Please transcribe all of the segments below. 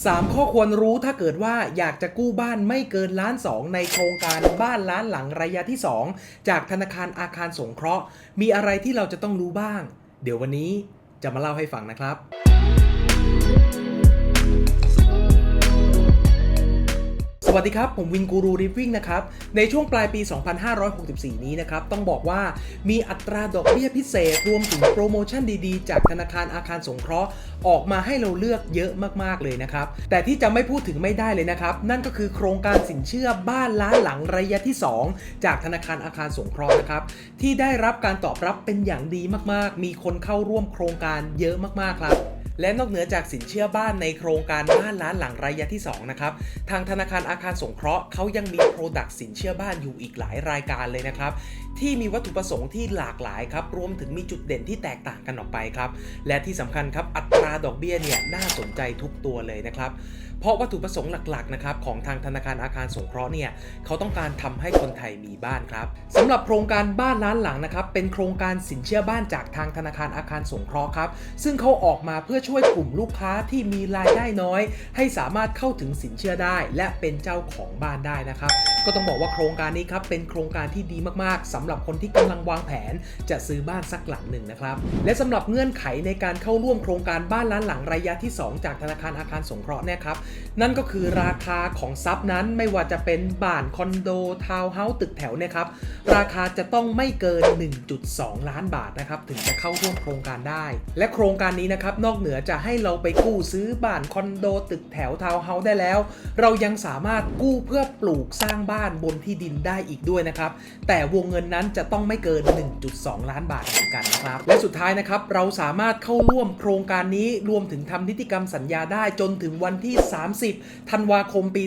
3 ข้อควรรู้ถ้าเกิดว่าอยากจะกู้บ้านไม่เกินล้านสองในโครงการบ้านล้านหลังระยะที่ 2 จากธนาคารอาคารสงเคราะห์ มีอะไรที่เราจะต้องรู้บ้าง เดี๋ยววันนี้จะมาเล่าให้ฟังนะครับ วัสดีครับ ผมวินกูรูริฟวิ่งนะครับ ในช่วงปลายปี 2564 นี้นะครับ ต้องบอกว่ามีอัตราดอกเบี้ยพิเศษ รวมถึงโปรโมชั่นดีๆ จากธนาคารอาคารสงเคราะห์ ออกมาให้เราเลือกเยอะมากๆเลยนะครับ แต่ที่จะไม่พูดถึงไม่ได้เลยนะครับ นั่นก็คือโครงการสินเชื่อบ้านล้านหลังระยะที่ 2 จากธนาคารอาคารสงเคราะห์นะครับที่ได้รับการตอบรับเป็นอย่างดีมากๆ มีคนเข้าร่วมโครงการเยอะมากๆครับ และนอกเหนือจากสินเชื่อบ้านในโครงการบ้านล้านหลังระยะที่2นะครับทางธนาคารอาคารสงเคราะห์เขายังมีโปรดักต์สินเชื่อบ้านอยู่อีกหลายรายการเลยนะครับที่มีวัตถุประสงค์ที่หลากหลายครับรวมถึงมีจุดเด่นที่แตกต่างกันออกไปครับและที่สำคัญครับอัตราดอกเบี้ยเนี่ยน่าสนใจทุกตัวเลยนะครับ เพราะวัตถุประสงค์หลักๆนะครับของทางธนาคารอาคารสงเคราะห์เนี่ยเขาต้องการทำให้คนไทยมีบ้านครับสำหรับโครงการบ้านล้านหลังนะครับเป็นโครงการสินเชื่อบ้านจากทางธนาคารอาคารสงเคราะห์ครับซึ่งเขาออกมาเพื่อช่วยกลุ่มลูกค้าที่มีรายได้น้อย ให้สามารถเข้าถึงสินเชื่อได้ และเป็นเจ้าของบ้านได้นะครับ ก็ต้องบอกว่าโครงการนี้ครับเป็นโครงการที่ดีมากๆสำหรับคนที่กำลังวางแผน จะซื้อบ้านสักหลังหนึ่งนะครับและสำหรับเงื่อนไขในการเข้าร่วมโครงการบ้านล้านหลังระยะที่ 2 จากธนาคารอาคารสงเคราะห์เนี่ยครับนั่นก็คือราคาของทรัพย์นั้นไม่ว่าจะเป็นบ้านคอนโดทาวน์เฮาส์ตึกแถวเนี่ยครับราคาจะต้องไม่เกิน 1.2 ล้านบาทนะครับถึงจะเข้าร่วมโครงการได้ และโครงการนี้นะครับนอกเหนือจะให้เราไปกู้ซื้อบ้านคอนโดตึกแถวทาวน์เฮาส์ได้แล้ว เรายังสามารถกู้เพื่อปลูกสร้างบ้านบนที่ดินได้อีกด้วยนะครับแต่วงเงินนั้นจะต้องไม่เกิน 1.2 ล้านบาทเหมือนกันนะครับและสุดท้ายนะครับเราสามารถเข้าร่วมโครงการนี้รวมถึงทำนิติกรรมสัญญาได้จนถึงวันที่3 30 ธันวาคมปี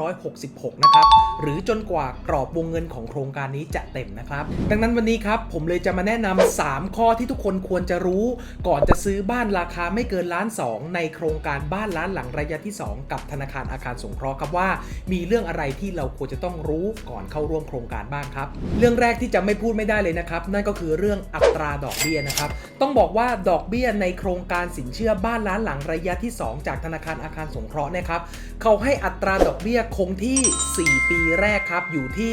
2566 นะครับ หรือจนกว่ากรอบวงเงินของโครงการนี้จะเต็มนะครับ ดังนั้นวันนี้ครับผมเลยจะมาแนะนำ3ข้อที่ทุกคนควรจะรู้ ก่อนจะซื้อบ้านราคาไม่เกินล้าน 2 ในโครงการบ้านล้านหลังระยะที่ 2 กับธนาคารอาคารสงเคราะห์ครับว่า มีเรื่องอะไรที่เราควรจะต้องรู้ก่อนเข้าร่วมโครงการบ้างครับ เรื่องแรกที่จะไม่พูดไม่ได้เลยนะครับ นั่นก็คือเรื่องอัตราดอกเบี้ยนะครับต้องบอกว่าดอกเบี้ยในโครงการสินเชื่อบ้านล้านหลังระยะที่ 2 จากธนาคารอาคารสงเคราะห์นะครับเขาให้อัตราดอกเบี้ยคงที่ 4 ปีแรกครับอยู่ที่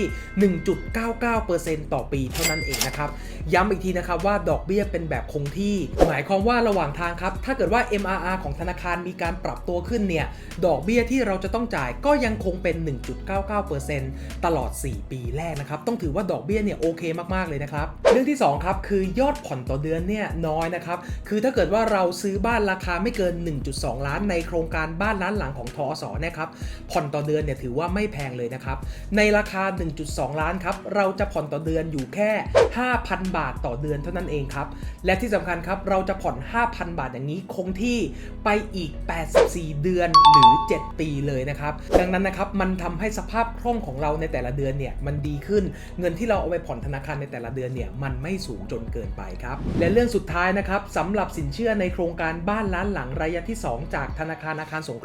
1.99%ต่อปีเท่านั้นเองนะครับย้ำอีกทีนะครับว่าดอกเบี้ยเป็นแบบคงที่ หมายความว่าระหว่างทางครับถ้าเกิดว่า MRR ของธนาคารมีการปรับตัวขึ้นเนี่ยดอกเบี้ยที่เราจะต้องจ่ายก็ยังคงเป็น 1.99%ตลอด 4 ปีแรกนะครับต้องถือว่าดอกเบี้ยเนี่ยโอเคมากๆเลยนะครับเรื่องที่2ครับคือยอดผ่อนต่อเดือนเนี่ยน้อยนะครับคือถ้าเกิดว่าเราซื้อบ้านราคาไม่เกิน 1.2 ล้านในโครงการบ้านล้านหลังของทอสนะครับผ่อนต่อเดือนเนี่ยถือว่าไม่แพงเลยนะครับ ในราคา 1.2 ล้านครับเราจะผ่อนต่อเดือนอยู่แค่ 5,000 บาทต่อเดือนเท่านั้นเองครับและที่สำคัญครับเราจะผ่อน 5,000 บาทอย่างนี้คงที่ไปอีก 84 เดือนหรือ 7 ปีเลยนะครับดังนั้นนะครับมันทำให้สภาพคล่องของเราในแต่ละเดือนเนี่ยมันดีขึ้นเงินที่เราเอาไปผ่อนธนาคารในแต่ละเดือนเนี่ยมันไม่สูงจนเกินไปครับและเรื่องสุดท้ายนะครับสำหรับสินเชื่อในโครงการบ้านล้านหลังระยะที่ 2 จากธนาคารอาคารสงเคราะห์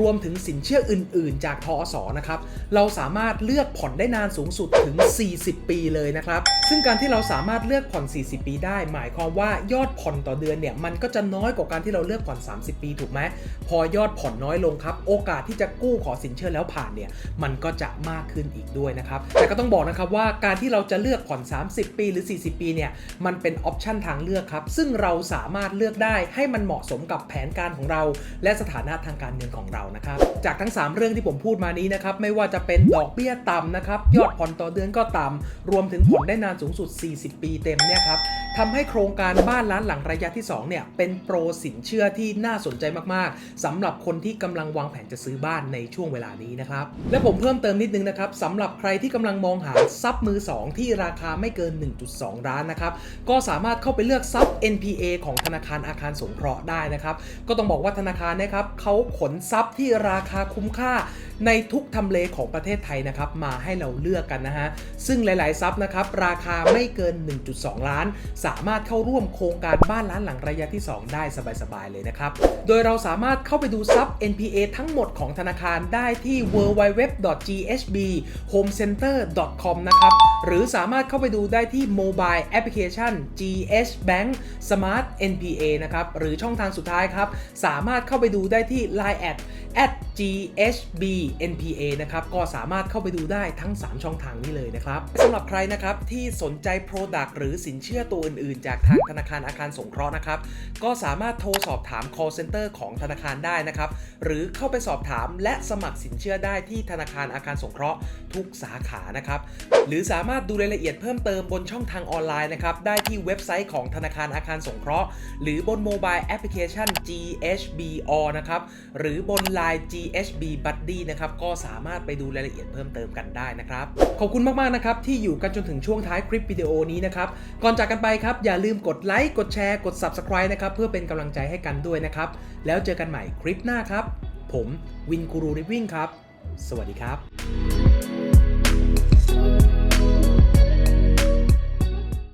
รวมถึงสินเชื่ออื่น ๆ จากทอสนะครับ เราสามารถเลือกผ่อนได้นานสูงสุดถึง 40 ปีเลยนะครับ ซึ่งการที่เราสามารถเลือกผ่อน 40 ปีได้ หมายความว่ายอดผ่อนต่อเดือนเนี่ยมันก็จะน้อยกว่าการที่เราเลือกผ่อน 30 ปีถูกไหมพอยอดผ่อนน้อยลงครับ โอกาสที่จะกู้ขอสินเชื่อแล้วผ่านเนี่ยมันก็จะมากขึ้นอีกด้วยนะครับ แต่ก็ต้องบอกนะครับว่าการที่เราจะเลือกผ่อน 30 ปีหรือ 40 ปีเนี่ยมันเป็นออปชันทางเลือกครับ ซึ่งเราสามารถเลือกได้ให้มันเหมาะสมกับแผนการของเรา และสถานะทางการเงินของเรานะครับ จากทั้ง 3 เรื่องที่ผมพูดมานี้นะครับ ไม่ว่าจะเป็นดอกเบี้ยต่ำนะครับ ยอดผ่อนต่อเดือนก็ต่ำรวมถึงผ่อนได้นานสูงสุด 40 ปีเต็มเนี่ยครับทำให้โครงการบ้านล้านหลังระยะที่ 2 เนี่ยเป็นโปรสินเชื่อที่น่าสนใจมากๆสำหรับคนที่กำลังวางแผนจะซื้อบ้านในช่วงเวลานี้นะครับ และผมเพิ่มเติมนิดนึงนะครับสำหรับใครที่กำลังมองหาทรัพย์มือ 2 ที่ราคาไม่เกิน 1.2 ล้านนะครับก็สามารถเข้าไปเลือกทรัพย์ NPA ของธนาคารอาคารสงเคราะห์ได้นะครับ ก็ต้องบอกว่าธนาคารนะครับเขาขนทรัพย์ที่ราคาคุ้มค่าในทุกทำเลของประเทศไทยนะครับมาให้เราเลือกกันนะฮะ ซึ่งหลาย ๆ ทรัพย์นะครับราคาไม่เกิน 1.2 ล้าน สามารถเข้าร่วมโครงการบ้านล้านหลังระยะที่ 2 ได้สบาย ๆ เลยนะครับ โดยเราสามารถเข้าไปดูซับ NPA ทั้งหมดของธนาคารได้ที่ www.ghbhomecenter.com นะครับหรือสามารถเข้าไปดูได้ที่ Mobile Application GH Bank Smart NPA นะครับหรือช่องทางสุดท้ายครับสามารถเข้าไปดูได้ที่ Line at at @ghbnpa นะครับ ก็สามารถเข้าไปดูได้ทั้ง 3 ช่องทางนี้เลยนะครับสำหรับใครนะครับที่สนใจ Product หรือสินเชื่อตัวอื่นๆ จากทางธนาคารอาคารสงเคราะห์นะครับ ก็สามารถโทรสอบถาม call center ของธนาคารได้นะครับ หรือเข้าไปสอบถามและสมัครสินเชื่อได้ที่ธนาคารอาคารสงเคราะห์ทุกสาขานะครับ หรือสามารถดูรายละเอียดเพิ่มเติมบนช่องทางออนไลน์นะครับ ได้ที่เว็บไซต์ของธนาคารอาคารสงเคราะห์ หรือบนโมบายแอปพลิเคชัน GHB All นะครับหรือบน Line GHB Buddy นะครับก็สามารถไปดูรายละเอียดเพิ่มเติมกันได้นะครับ ขอบคุณมากๆนะครับที่อยู่กันจนถึงช่วงท้ายคลิปวิดีโอนี้นะครับ ก่อนจากกันไปครับ อย่าลืมกดไลค์กดแชร์กด Subscribe นะครับเพื่อเป็นกำลังใจให้กันด้วยนะครับ แล้วเจอกันใหม่คลิปหน้าครับ ผมวินกูรูริวิ่งครับ สวัสดีครับ